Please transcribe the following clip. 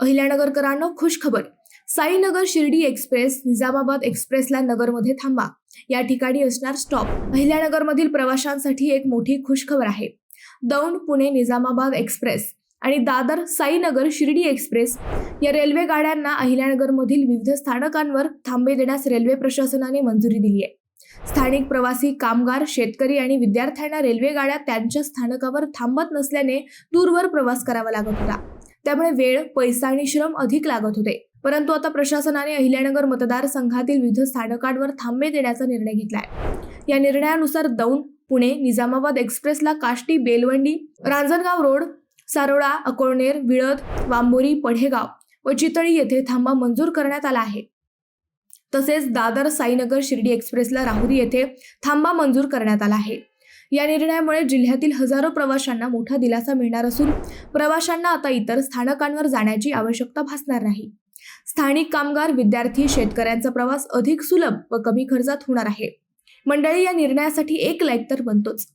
अहिल्यानगरकरांनो खुश खबर. साईनगर शिर्डी एक्सप्रेस निजामाबाद एक्सप्रेसला नगरमध्ये थांबा. या ठिकाणी असणार स्टॉप. अहिल्यानगरमधील प्रवाशांसाठी एक मोठी खुशखबर आहे. दौंड पुणे निजामाबाद एक्सप्रेस आणि दादर साईनगर शिर्डी एक्सप्रेस या रेल्वे गाड्यांना अहिल्यानगरमधील विविध स्थानकांवर थांबे देण्यास रेल्वे प्रशासनाने मंजुरी दिली आहे. स्थानिक प्रवासी कामगार शेतकरी आणि विद्यार्थ्यांना रेल्वे गाड्या त्यांच्या स्थानकावर थांबत नसल्याने दूरवर प्रवास करावा लागत होता. त्यामुळे वेळ पैसा आणि श्रम अधिक लागत होते. परंतु आता प्रशासनाने अहिल्यानगर मतदारसंघातील विविध स्थानकांवर थांबे देण्याचा निर्णय घेतलाय. या निर्णयानुसार दौंड पुणे निजामाबाद एक्सप्रेसला काष्टी बेलवंडी रांजणगाव रोड सारोळा अकोळनेर विळद वांबोरी पढेगाव व चितळी येथे थांबा मंजूर करण्यात आला आहे. तसेच दादर साईनगर शिर्डी एक्सप्रेसला राहुरी येथे थांबा मंजूर करण्यात आला आहे. या निर्णयामुळे जिल्ह्यातील हजारो प्रवाशांना मोठा दिलासा मिळणार असून प्रवाशांना आता इतर स्थानकांवर जाण्याची आवश्यकता भासणार नाही. स्थानिक कामगार विद्यार्थी शेतकऱ्यांचा प्रवास अधिक सुलभ व कमी खर्चात होणार आहे. मंडळी या निर्णयासाठी एक लाईक तर बनतोच.